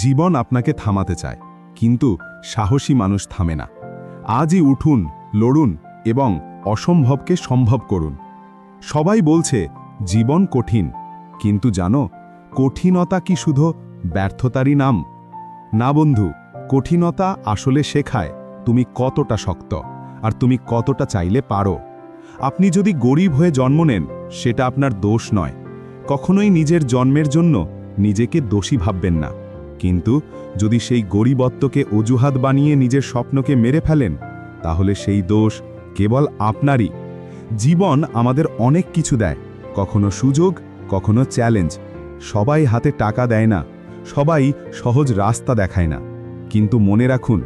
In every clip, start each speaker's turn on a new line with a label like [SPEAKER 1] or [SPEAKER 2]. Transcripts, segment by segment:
[SPEAKER 1] জীবন আপনাকে থামাতে চায়, কিন্তু সাহসী মানুষ থামে না। আজই উঠুন, লড়ুন এবং অসম্ভবকে সম্ভব করুন। সবাই বলছে, জীবন কঠিন, কিন্তু জানো, কঠিনতা কি শুধু ব্যর্থতারই নাম? না বন্ধু, কঠিনতা আসলে শেখায় তুমি কতটা শক্ত আর তুমি কতটা চাইলে পারো। আপনি যদি গরিব হয়ে জন্ম নেন, সেটা আপনার দোষ নয়। কখনোই নিজের জন্মের জন্য নিজেকে দোষী ভাববেন না। কিন্তু যদি সেই গরিবত্বকে অজুহাত বানিয়ে নিজের স্বপ্নকে মেরে ফেলেন, তাহলে সেই দোষ কেবল আপনারই। জীবন আমাদের অনেক কিছু দেয়, কখনো সুযোগ, কখনো চ্যালেঞ্জ। সবাই হাতে টাকা দেয় না, সবাই সহজ রাস্তা দেখায় না। কিন্তু মনে রাখুন,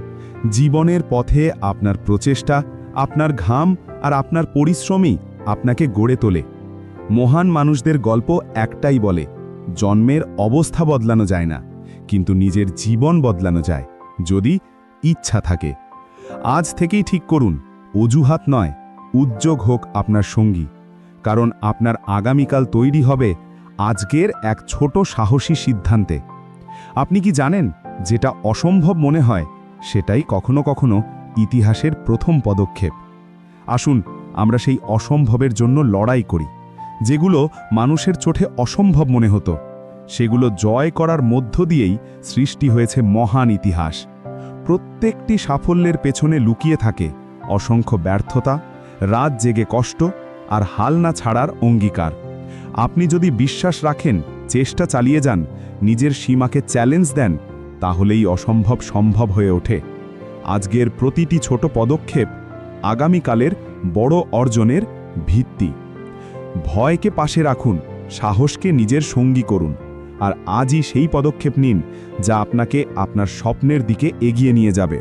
[SPEAKER 1] জীবনের পথে আপনার প্রচেষ্টা, আপনার ঘাম আর আপনার পরিশ্রমই আপনাকে গড়ে তোলে। মহান মানুষদের গল্প একটাই বলে, জন্মের অবস্থা বদলানো যায় না। কিন্তু নিজের জীবন বদলানো যায়, যদি ইচ্ছা থাকে। আজ থেকেই ঠিক করুন, অজুহাত নয়, উদ্যোগ হোক আপনার সঙ্গী। কারণ আপনার আগামীকাল তৈরি হবে আজকের এক ছোট সাহসী সিদ্ধান্তে। আপনি কি জানেন, যেটা অসম্ভব মনে হয়, সেটাই কখনো কখনো ইতিহাসের প্রথম পদক্ষেপ। আসুন, আমরা সেই অসম্ভবের জন্য লড়াই করি, যেগুলো মানুষের চোখে অসম্ভব মনে হতো। সেগুলো জয় করার মধ্য দিয়েই সৃষ্টি হয়েছে মহান ইতিহাস। প্রত্যেকটি সাফল্যের পেছনে লুকিয়ে থাকে অসংখ্য ব্যর্থতা, রাত জেগে কষ্ট আর হাল না ছাড়ার অঙ্গীকার। আপনি যদি বিশ্বাস রাখেন, চেষ্টা চালিয়ে যান, নিজের সীমাকে চ্যালেঞ্জ দেন, তাহলেই অসম্ভব সম্ভব হয়ে ওঠে। আজকের প্রতিটি ছোট পদক্ষেপ আগামীকালের বড় অর্জনের ভিত্তি। ভয়কে পাশে রাখুন, সাহসকে নিজের সঙ্গী করুন। আর আজই সেই পদক্ষেপ নিন যা আপনাকে আপনার স্বপ্নের দিকে এগিয়ে নিয়ে যাবে।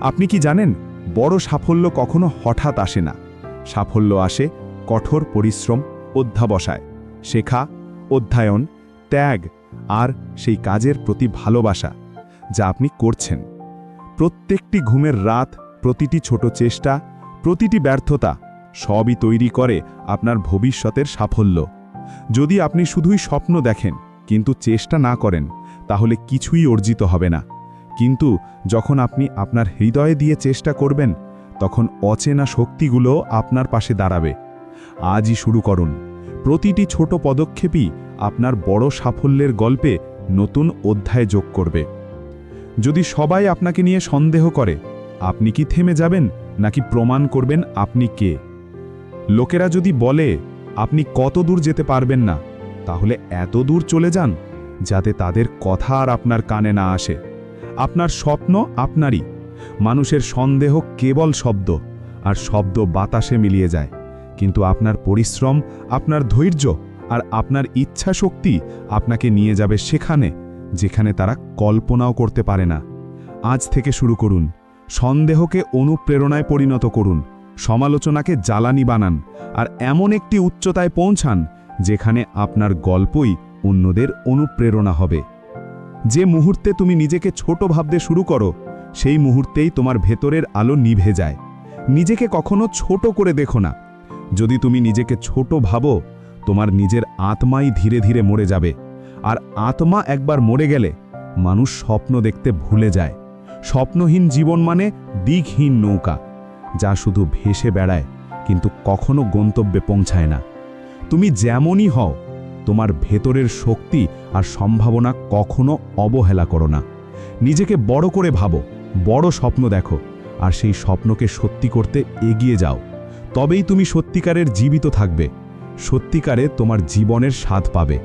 [SPEAKER 1] আপনি কি জানেন, বড় সাফল্য কখনো হঠাৎ আসে না। সাফল্য আসে কঠোর পরিশ্রম, অধ্যাবসায়, শেখা, অধ্যায়ন, ত্যাগ আর সেই কাজের প্রতি ভালোবাসা যা আপনি করছেন। প্রত্যেকটি ঘুমের রাত, প্রতিটি ছোট চেষ্টা, প্রতিটি ব্যর্থতা সবই তৈরি করে আপনার ভবিষ্যতের সাফল্য। যদি আপনি শুধুই স্বপ্ন দেখেন কিন্তু চেষ্টা না করেন, তাহলে কিছুই অর্জিত হবে না। কিন্তু যখন আপনি আপনার হৃদয়ে দিয়ে চেষ্টা করবেন, তখন অচেনা শক্তিগুলো আপনার পাশে দাঁড়াবে। আজই শুরু করুন। প্রতিটি ছোট পদক্ষেপই আপনার বড় সাফল্যের গল্পে নতুন অধ্যায় যোগ করবে। যদি সবাই আপনাকে নিয়ে সন্দেহ করে, আপনি কি থেমে যাবেন, নাকি প্রমাণ করবেন আপনি কে? লোকেরা যদি বলে, আপনি কত দূর যেতে পারবেন না তাহলে এত দূর চলে যান, যাতে তাদের কথা আর আপনার কানে না আসে। আপনার স্বপ্ন আপনারই। মানুষের সন্দেহ কেবল শব্দ, আর শব্দ বাতাসে মিলিয়ে যায়। কিন্তু আপনার পরিশ্রম, আপনার ধৈর্য, আর আপনার ইচ্ছা শক্তি আপনাকে নিয়ে যাবে সেখানে, যেখানে তারা কল্পনাও করতে পারে না। আজ থেকে শুরু করুন। সন্দেহকে অনুপ্রেরণায় পরিণত করুন। সমালোচনাকে জ্বালানি বানান, আর এমন একটি উচ্চতায় পৌঁছান যেখানে আপনার গল্পই অন্যদের অনুপ্রেরণা হবে। যে মুহূর্তে তুমি নিজেকে ছোট ভাবতে শুরু করো, সেই মুহূর্তেই তোমার ভেতরের আলো নিভে যায়। নিজেকে কখনো ছোট করে দেখো না। যদি তুমি নিজেকে ছোট ভাবো, তোমার নিজের আত্মাই ধীরে ধীরে মরে যাবে। আর আত্মা একবার মরে গেলে মানুষ স্বপ্ন দেখতে ভুলে যায়। স্বপ্নহীন জীবন মানে দিকহীন নৌকা, যা শুধু ভেসে বেড়ায়, কিন্তু কখনো গন্তব্যে পৌঁছায় না। তুমি যেমনই হও, তোমার ভেতরের শক্তি আর সম্ভাবনা কখনো অবহেলা করো না। নিজেকে বড় করে ভাবো, বড় স্বপ্ন দেখো, আর সেই স্বপ্নকে সত্যি করতে এগিয়ে যাও। তবেই তুমি সত্যিকারের জীবিত থাকবে, সত্যিকারে তোমার জীবনের স্বাদ পাবে।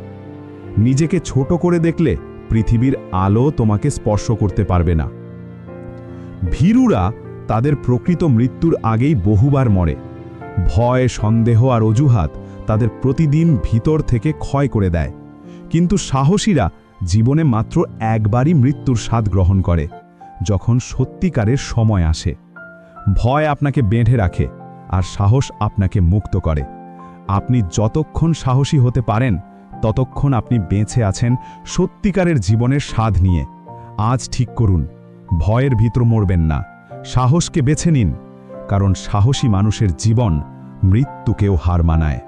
[SPEAKER 1] নিজেকে ছোট করে দেখলে পৃথিবীর আলো তোমাকে স্পর্শ করতে পারবে না। ভীরুরা তাদের প্রকৃত মৃত্যুর আগেই বহুবার মরে। ভয়, সন্দেহ আর অজুহাত তাদের প্রতিদিন ভিতর থেকে ক্ষয় করে দেয়। কিন্তু সাহসীরা জীবনে মাত্র একবারই মৃত্যুর স্বাদ গ্রহণ করে, যখন সত্যিকারের সময় আসে। ভয় আপনাকে বেঁধে রাখে আর সাহস আপনাকে মুক্ত করে। আপনি যতক্ষণ সাহসী হতে পারেন, ততক্ষণ আপনি বেঁচে আছেন সত্যিকারের জীবনের স্বাদ নিয়ে। আজ ঠিক করুন, ভয়ের ভিতর মরবেন না। সাহসকে বেছে নিন, কারণ সাহসী মানুষের জীবন মৃত্যুকেও হার মানায়।